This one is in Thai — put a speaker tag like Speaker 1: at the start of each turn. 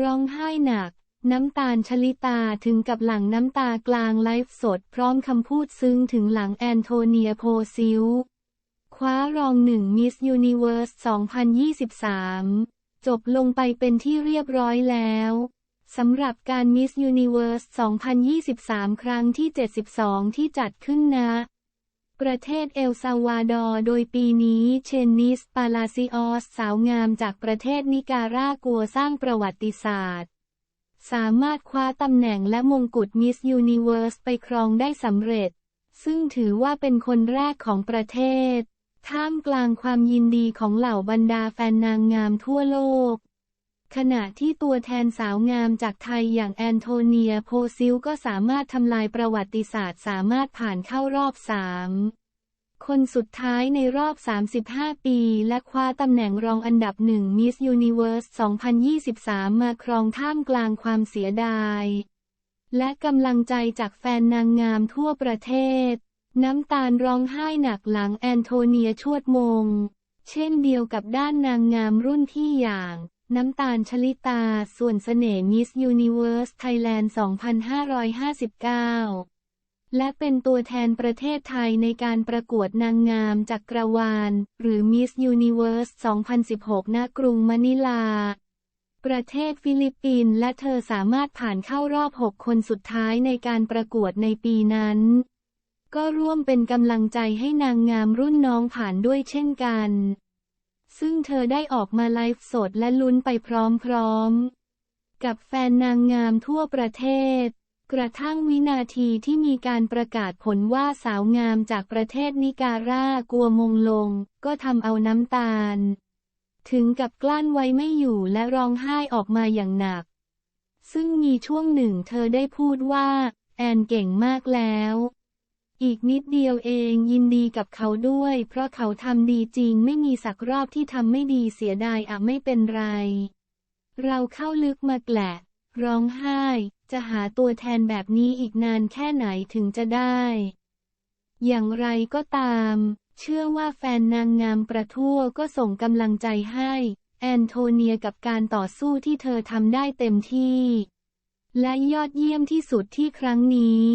Speaker 1: ร้องไห้หนัก น้ำตาลชลิตาถึงกับหลังน้ำตากลางไลฟ์สด พร้อมคำพูดซึ้งถึงหลังแอนโทเนียโพซิลคว้ารองหนึ่งมิสยูนิเว r ร์ส 2023 จบลงไปเป็นที่เรียบร้อยแล้วสำหรับการมิสยูนิเว r ร์ส 2023 ครั้งที่ 72 ที่จัดขึ้นณ ประเทศเอลซาวาดอร์โดยปีนี้เชนนิส ปาลาซิออส สาวงามจากประเทศนิการากัวสร้างประวัติศาสตร์ สามารถคว้าตำแหน่งและมงกุฎมิสยูนิเว r ร์สไปครองได้สำเร็จ ซึ่งถือว่าเป็นคนแรกของประเทศ ท่ามกลางความยินดีของเหล่าบรรดาแฟนนางงามทั่วโลก ขณะที่ตัวแทนสาวงามจากไทยอย่างแอนโทเนียโพซิลก็สามารถทำลายประวัติศาสตร์ สามารถผ่านเข้ารอบสามคนสุดท้ายในรอบ 35 ปี และคว้าตำแหน่งรองอันดับหนึ่งมิสยูนิเว r ร์ส 2023 มาครองท่ามกลางความเสียดาย และกำลังใจจากแฟนนางงามทั่วประเทศ น้ำตาลร้องไห้หนักหลังแอนโทเนียชวดมง เช่นเดียวกับด้านนางงามรุ่นที่อย่าง น้ำตาลชลิตา ส่วนเสน่ห์มิสยูนิเว r ร์สไทยแลนด์ 2559 และเป็นตัวแทนประเทศไทยในการประกวดนางงามจักกรวาล หรือ Miss Universe 2016 ณ กรุงมะนิลา ประเทศฟิลิปปินส์และเธอสามารถผ่านเข้ารอบ 6 คนสุดท้ายในการประกวดในปีนั้น ก็ร่วมเป็นกำลังใจให้นางงามรุ่นน้องผ่านด้วยเช่นกัน ซึ่งเธอได้ออกมาไลฟ์สดและลุ้นไปพร้อมๆ กับแฟนนางงามทั่วประเทศ กระทั่งวินาทีที่มีการประกาศผลว่าสาวงามจากประเทศนิการากลัวมงลง ก็ทำเอาน้ำตาล ถึงกับกลั้นไว้ไม่อยู่และร้องไห้ออกมาอย่างหนัก ซึ่งมีช่วงหนึ่งเธอได้พูดว่า แอนเก่งมากแล้ว อีกนิดเดียวเองยินดีกับเขาด้วย เพราะเขาทำดีจริงไม่มีสักรอบที่ทำไม่ดีเสียดายอะไม่เป็นไร เราเข้าลึกมาแกละร้องไห้ จะหาตัวแทนแบบนี้อีกนานแค่ไหนถึงจะได้ อย่างไรก็ตาม เชื่อว่าแฟนนางงามประทั่วก็ส่งกำลังใจให้ แอนโทเนียกับการต่อสู้ที่เธอทำได้เต็มที่ และยอดเยี่ยมที่สุดที่ครั้งนี้